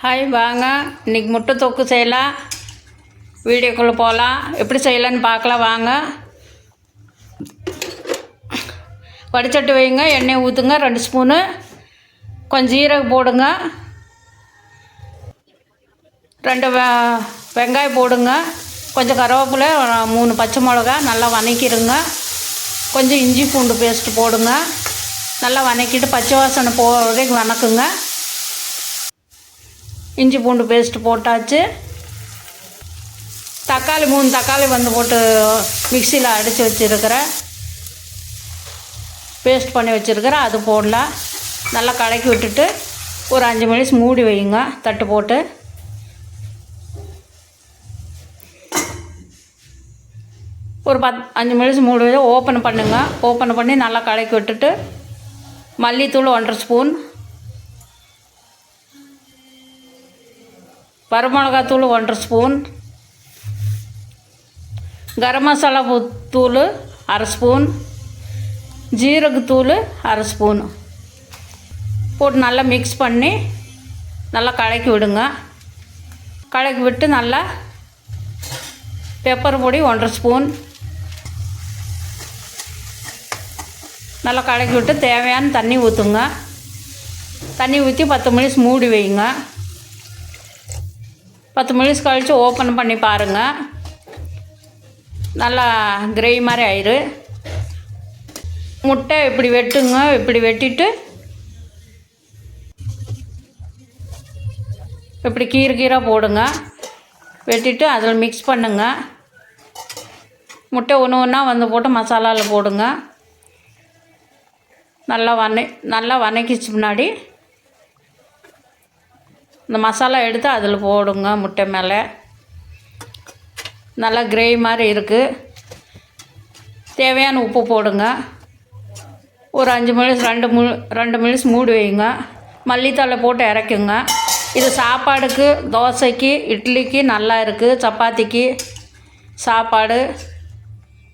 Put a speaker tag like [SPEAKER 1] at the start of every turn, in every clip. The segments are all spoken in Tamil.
[SPEAKER 1] ஹாய் வாங்க. இன்றைக்கி முட்டை தொக்கு செய்யலாம். வீடியோக்குள்ளே போகலாம் எப்படி செய்யலான்னு பார்க்கலாம் வாங்க. வடிச்சட்டு வைங்க எண்ணெய் ஊற்றுங்க ரெண்டு ஸ்பூனு. கொஞ்சம் ஜீரகம் போடுங்க. ரெண்டு வெ வெங்காயம் போடுங்க. கொஞ்சம் கருவேப்பிலை மூணு பச்சை மிளகா நல்லா வதக்கிடுங்க கொஞ்சம் இஞ்சி பூண்டு பேஸ்ட்டு போடுங்க. நல்லா வதக்கிட்டு பச்சை வாசனை போகிறதே வரைக்கும் வதக்குங்க இஞ்சி பூண்டு பேஸ்ட்டு போட்டாச்சு. தக்காளி மூணு தக்காளி வந்து போட்டு மிக்சியில் அடித்து வச்சுருக்கிறேன். பேஸ்ட் பண்ணி வச்சுருக்கிறேன். அது போடலாம். நல்லா கலக்கி விட்டுட்டு ஒரு அஞ்சு நிமிஷம் மூடி வைங்க. தட்டு போட்டு. ஒரு பத் அஞ்சு நிமிஷம் மூடி வச்சு ஓப்பன் பண்ணுங்க. ஓப்பன் பண்ணி நல்லா கலக்கி விட்டுட்டு மல்லித்தூள் ஒன்றரை ஸ்பூன் வரமிளகாத்தூள் ஒன்றரை ஸ்பூன். கரம் மசாலா தூள் அரை ஸ்பூன். ஜீரகத்தூள் அரை ஸ்பூன். போட்டு நல்லா மிக்ஸ் பண்ணி நல்லா கலக்கி விடுங்க. கலக்கி விட்டு நல்லா பெப்பர் பொடி ஒன்றரை ஸ்பூன். நல்லா கலக்கி விட்டு தேவையான தண்ணி ஊற்றுங்க தண்ணி ஊற்றி பத்து மணி மூடி வைங்க. பத்து மினிட்ஸ் கழித்து ஓப்பன் பண்ணி பாருங்கள் நல்லா கிரேவி மாதிரி ஆயிரு. முட்டை இப்படி வெட்டுங்க இப்படி வெட்டிட்டு. இப்படி கீரை கீரை போடுங்க. வெட்டிட்டு அதில் மிக்ஸ் பண்ணுங்க. முட்டை ஒன்று ஒன்றா வந்து போட்டு மசாலாவில் போடுங்க. நல்லா வனை நல்லா வதக்கிச்சு முன்னாடி. இந்த மசாலா எடுத்து அதில் போடுங்க முட்டை மேலே. நல்லா கிரேவி மாதிரி இருக்குது தேவையான உப்பு போடுங்க. ஒரு அஞ்சு மினிட்ஸ் ரெண்டு மு ரெண்டு மினிட்ஸ் மூடி வைங்க. மல்லித்தலை போட்டு இறக்குங்க. இது சாப்பாடுக்கு தோசைக்கு இட்லிக்கு நல்லா இருக்குது சப்பாத்திக்கு சாப்பாடு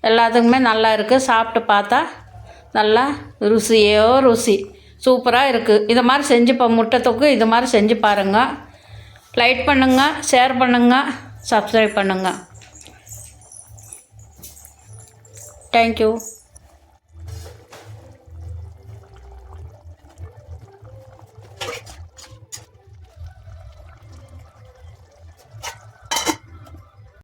[SPEAKER 1] எல்லாத்துக்குமே நல்லா இருக்குது சாப்பிட்டு பார்த்தா நல்லா ருசியோ ருசி. சூப்பராக இருக்குது இதை மாதிரி செஞ்சு இப்போ முட்டை தொக்கு இது மாதிரி செஞ்சு பாருங்கள் லைக் பண்ணுங்கள் ஷேர் பண்ணுங்கள் சப்ஸ்கிரைப் பண்ணுங்கள் தேங்க்யூ